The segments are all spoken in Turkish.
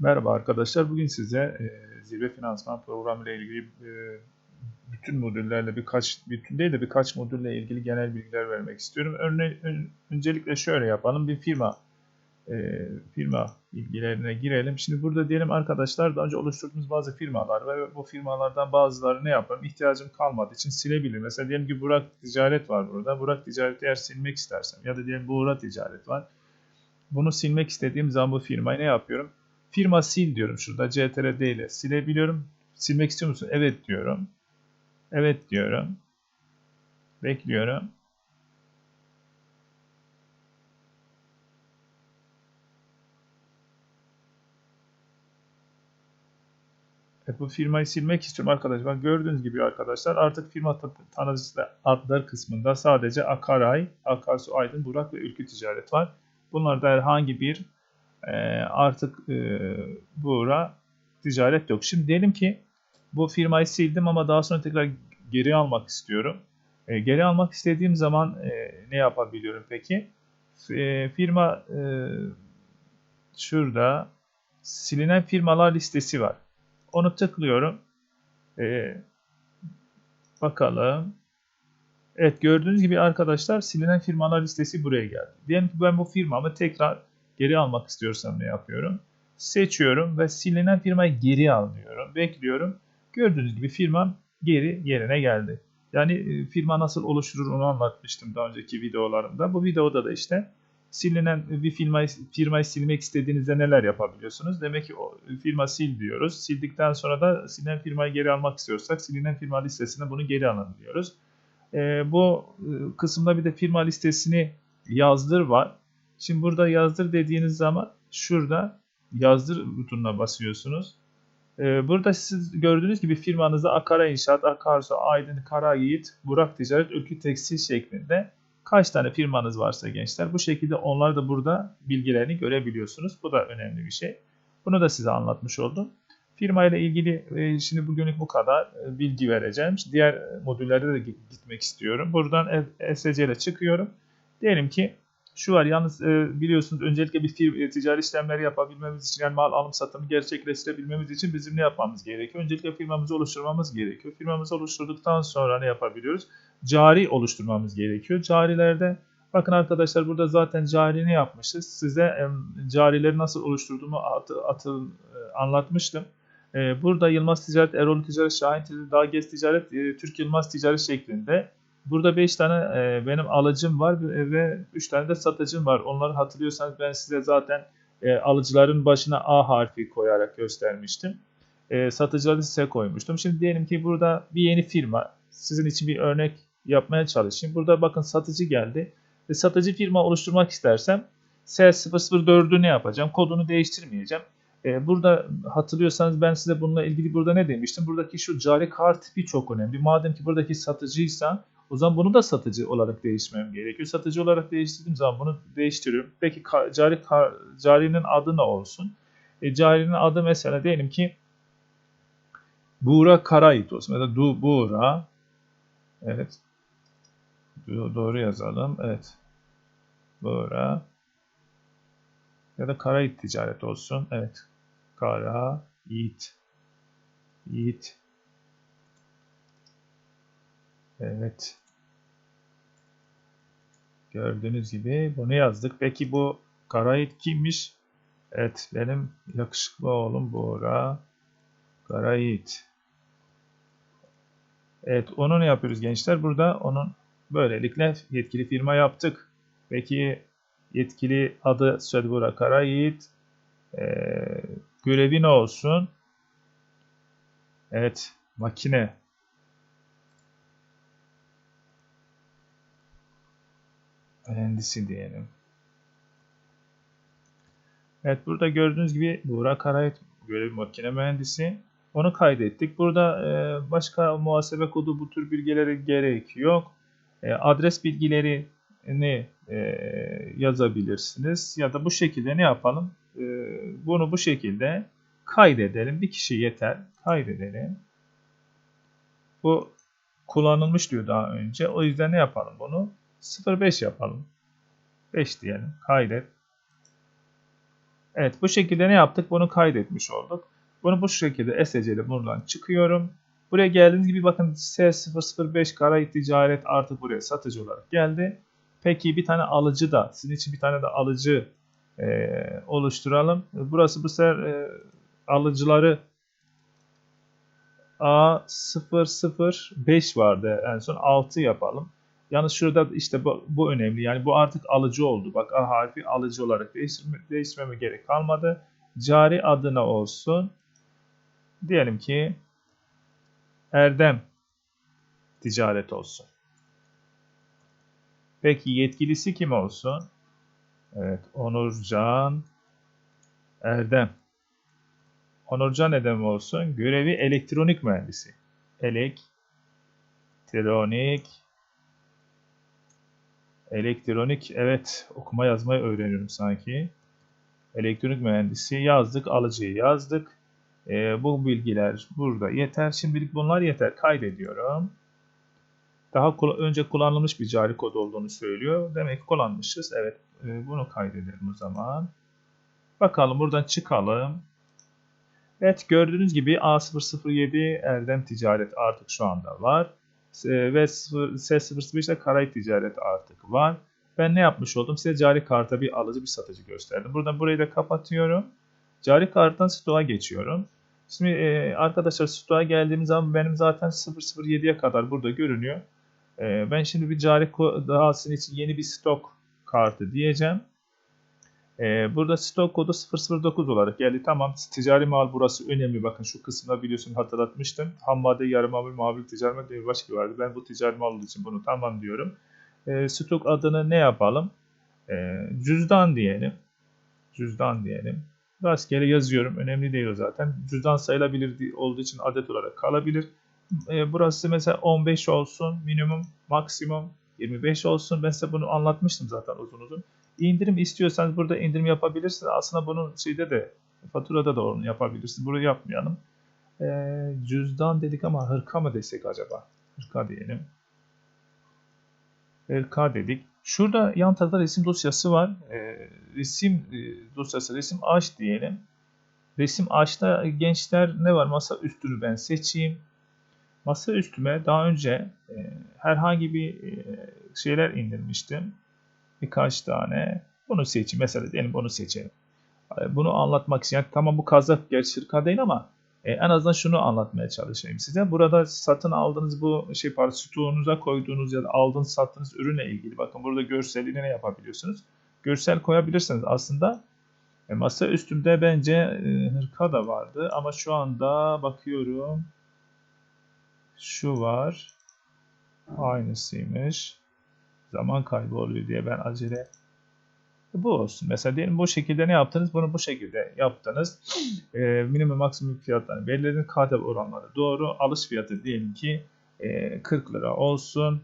Merhaba arkadaşlar. Bugün size e, zirve finansman programı ile ilgili e, bütün modüllerle birkaç, bütün değil de birkaç modülle ilgili genel bilgiler vermek istiyorum. Örne, ön, öncelikle şöyle yapalım. Bir firma e, firma bilgilerine girelim. Şimdi burada diyelim arkadaşlar daha önce oluşturduğumuz bazı firmalar ve bu firmalardan bazıları ne yapalım? İhtiyacım kalmadığı için silebilirim. Mesela diyelim ki Burak Ticaret var burada. Burak Ticaret eğer silmek istersem ya da diyelim Buğra Ticaret var. Bunu silmek istediğim zaman bu firmayı ne yapıyorum? Firma sil diyorum şurada. CTRD ile silebiliyorum. Silmek istiyor musun? Evet diyorum. Evet diyorum. Bekliyorum. Evet, bu firmayı silmek istiyorum arkadaşlar. Gördüğünüz gibi arkadaşlar artık firma tanıcısı adlar kısmında sadece Akaray, Akarsu Aydın, Burak ve Ülkü Ticaret var. Bunlarda herhangi bir e, artık e, Buğra ticaret yok. Şimdi diyelim ki bu firmayı sildim ama daha sonra tekrar geri almak istiyorum. E, geri almak istediğim zaman e, ne yapabiliyorum peki? E, firma e, şurada silinen firmalar listesi var. Onu tıklıyorum. Bakalım. Evet gördüğünüz gibi arkadaşlar silinen firmalar listesi buraya geldi. Diyelim ki ben bu firmamı tekrar geri almak istiyorsam ne yapıyorum? Seçiyorum ve silinen firmayı geri al diyorum. Bekliyorum. Gördüğünüz gibi firmam geri yerine geldi. Yani e, firma nasıl oluşturur onu anlatmıştım daha önceki videolarımda. Bu videoda da işte silinen bir firmayı, firmayı silmek istediğinizde neler yapabiliyorsunuz? Demek ki o firma sil diyoruz. Sildikten sonra da silinen firmayı geri almak istiyorsak silinen firma listesine bunu geri alın diyoruz. E, bu e, kısımda bir de firma listesini yazdır var. Şimdi burada yazdır dediğiniz zaman şurada yazdır butonuna basıyorsunuz. Ee, burada siz gördüğünüz gibi firmanızda Akara İnşaat, Akarsu, Aydın, Kara Yiğit, Burak Ticaret, Ülkü Tekstil şeklinde kaç tane firmanız varsa gençler bu şekilde onlar da burada bilgilerini görebiliyorsunuz. Bu da önemli bir şey. Bunu da size anlatmış oldum. Firma ile ilgili e, şimdi bugünlük bu kadar e, bilgi vereceğim. Diğer modüllerde de gitmek istiyorum. Buradan SC ile çıkıyorum. Diyelim ki şu var yalnız e, biliyorsunuz öncelikle bir firma, e, ticari işlemleri yapabilmemiz için yani mal alım satımı gerçekleştirebilmemiz için bizim ne yapmamız gerekiyor? Öncelikle firmamızı oluşturmamız gerekiyor. Firmamızı oluşturduktan sonra ne yapabiliyoruz? Cari oluşturmamız gerekiyor. Carilerde bakın arkadaşlar burada zaten carini yapmışız. Size e, carileri nasıl oluşturduğumu atı, atı, e, anlatmıştım. E, burada Yılmaz Ticaret, Erol Ticaret, Şahin Ticaret, Dağgez Ticaret, e, Türk Yılmaz Ticaret şeklinde Burada 5 tane e, benim alıcım var ve 3 tane de satıcım var. Onları hatırlıyorsanız ben size zaten e, alıcıların başına A harfi koyarak göstermiştim. E, satıcıları size koymuştum. Şimdi diyelim ki burada bir yeni firma. Sizin için bir örnek yapmaya çalışayım. Burada bakın satıcı geldi. Ve satıcı firma oluşturmak istersem S004'ü ne yapacağım? Kodunu değiştirmeyeceğim. E, burada hatırlıyorsanız ben size bununla ilgili burada ne demiştim? Buradaki şu cari kart tipi çok önemli. Madem ki buradaki satıcıysa o zaman bunu da satıcı olarak değiştirmem gerekiyor. Satıcı olarak değiştirdiğim zaman bunu değiştiriyorum. Peki cari carinin adı ne olsun? E, carinin adı mesela diyelim ki Buğra Karayit olsun. Ya da Du Buğra. Evet. Doğru yazalım. Evet. Buğra. Ya da Karayit ticaret olsun. Evet. Kara Yiğit. Yiğit Evet. Gördüğünüz gibi bunu yazdık. Peki bu Karayit kimmiş? Evet benim yakışıklı oğlum Bora Karayit. Evet onu ne yapıyoruz gençler? Burada onun böylelikle yetkili firma yaptık. Peki yetkili adı soyadı Bora Karayit. Ee, görevi ne olsun? Evet makine mühendisi diyelim. Evet burada gördüğünüz gibi Buğra Karayet görev makine mühendisi. Onu kaydettik. Burada e, başka muhasebe kodu bu tür bilgilere gerek yok. E, adres bilgilerini e, yazabilirsiniz. Ya da bu şekilde ne yapalım? E, bunu bu şekilde kaydedelim. Bir kişi yeter. Kaydedelim. Bu kullanılmış diyor daha önce. O yüzden ne yapalım bunu? 0.5 yapalım. 5 diyelim. Kaydet. Evet bu şekilde ne yaptık? Bunu kaydetmiş olduk. Bunu bu şekilde SC ile buradan çıkıyorum. Buraya geldiğiniz gibi bakın S005 kara ticaret artık buraya satıcı olarak geldi. Peki bir tane alıcı da sizin için bir tane de alıcı e, oluşturalım. Burası bu sefer e, alıcıları A005 vardı en son 6 yapalım. Yalnız şurada işte bu, bu önemli. Yani bu artık alıcı oldu. Bak A harfi alıcı olarak değiştirme, değiştirmeme gerek kalmadı. Cari adına olsun. Diyelim ki Erdem ticaret olsun. Peki yetkilisi kim olsun? Evet, Onurcan Erdem. Onurcan Erdem olsun. Görevi elektronik mühendisi. Elektronik Elektronik, evet okuma yazmayı öğreniyorum sanki. Elektronik mühendisi yazdık, alıcıyı yazdık. E, bu bilgiler burada yeter. Şimdilik bunlar yeter. Kaydediyorum. Daha önce kullanılmış bir cari kod olduğunu söylüyor. Demek ki kullanmışız. Evet e, bunu kaydedelim o zaman. Bakalım buradan çıkalım. Evet gördüğünüz gibi A007 Erdem Ticaret artık şu anda var. Ve S005'te Karay Ticaret artık var. Ben ne yapmış oldum? Size cari karta bir alıcı bir satıcı gösterdim. Buradan burayı da kapatıyorum. Cari karttan stoğa geçiyorum. Şimdi e, arkadaşlar stoğa geldiğim zaman benim zaten 007'ye kadar burada görünüyor. E, ben şimdi bir cari daha sizin için yeni bir stok kartı diyeceğim. E, burada stok kodu 009 olarak geldi. Tamam ticari mal burası önemli. Bakın şu kısımda biliyorsun hatırlatmıştım. Ham madde, yarı mamul, mamul ticari mal diye başka vardı. Ben bu ticari mal olduğu için bunu tamam diyorum. E, stok adını ne yapalım? E, cüzdan diyelim. Cüzdan diyelim. Rastgele yazıyorum. Önemli değil o zaten. Cüzdan sayılabilir olduğu için adet olarak kalabilir. E, burası mesela 15 olsun. Minimum, maksimum 25 olsun. Ben size bunu anlatmıştım zaten uzun uzun. İndirim istiyorsanız burada indirim yapabilirsiniz. Aslında bunun şeyde de faturada da onu yapabilirsiniz. Burayı yapmayalım. E, cüzdan dedik ama hırka mı desek acaba? Hırka diyelim. Hırka dedik. Şurada yan tarafta resim dosyası var. E, resim e, dosyası, resim aç diyelim. Resim açta gençler ne var? Masa üstünü ben seçeyim. Masa üstüme daha önce e, herhangi bir e, şeyler indirmiştim. Birkaç tane. Bunu seçeyim. Mesela diyelim bunu seçelim. E, bunu anlatmak için. Yani tamam bu kazak gerçi hırka değil ama e, en azından şunu anlatmaya çalışayım size. Burada satın aldığınız bu şey stoğunuza koyduğunuz ya da aldığınız sattığınız ürünle ilgili bakın burada görselini ne yapabiliyorsunuz? Görsel koyabilirsiniz. Aslında e, masa üstümde bence e, hırka da vardı ama şu anda bakıyorum şu var. Aynısıymış. Zaman kaybı oluyor diye ben acele bu olsun. Mesela diyelim bu şekilde ne yaptınız? Bunu bu şekilde yaptınız. E, minimum maksimum fiyatlarını belirlediniz. KDV oranları doğru. Alış fiyatı diyelim ki e, 40 lira olsun.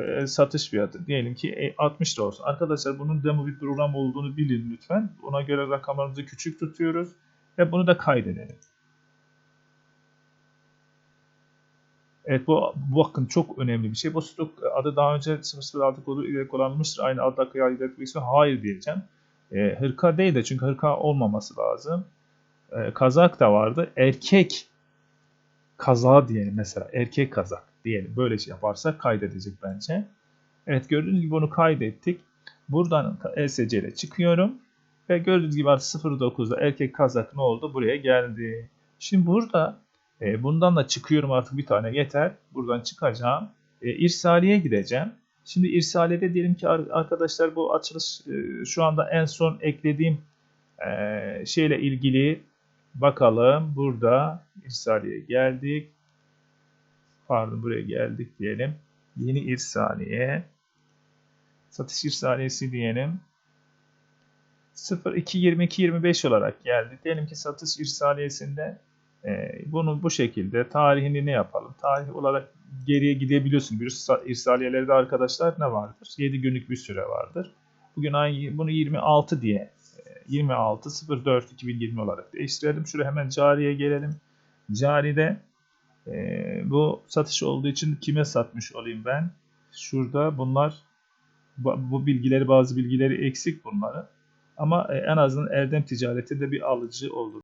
E, satış fiyatı diyelim ki e, 60 lira olsun. Arkadaşlar bunun demo bir program olduğunu bilin lütfen. Ona göre rakamlarımızı küçük tutuyoruz. Ve bunu da kaydedelim. Evet bu bakın çok önemli bir şey. Bu stok adı daha önce 006 kodu ile kullanılmıştır. Aynı adla kıyafet hayır diyeceğim. E, hırka değil de çünkü hırka olmaması lazım. E, kazak da vardı. Erkek kazağı diyelim mesela. Erkek kazak diyelim. Böyle şey yaparsak kaydedecek bence. Evet gördüğünüz gibi onu kaydettik. Buradan ESC ile çıkıyorum. Ve gördüğünüz gibi artık 09'da erkek kazak ne oldu? Buraya geldi. Şimdi burada e, bundan da çıkıyorum artık bir tane yeter. Buradan çıkacağım. E, irsaliye gideceğim. Şimdi irsaliyede diyelim ki arkadaşlar bu açılış e, şu anda en son eklediğim e, şeyle ilgili bakalım. Burada irsaliye geldik. Pardon buraya geldik diyelim. Yeni irsaliye. Satış irsaliyesi diyelim. 022225 olarak geldi. Diyelim ki satış irsaliyesinde e, bunu bu şekilde tarihini ne yapalım? Tarih olarak geriye gidebiliyorsun. Bir irsaliyelerde arkadaşlar ne vardır? 7 günlük bir süre vardır. Bugün ay bunu 26 diye 26 04 2020 olarak değiştirelim. Şuraya hemen cariye gelelim. Caride e, bu satış olduğu için kime satmış olayım ben? Şurada bunlar bu bilgileri bazı bilgileri eksik bunları. Ama e, en azından Erdem Ticaret'e de bir alıcı olur.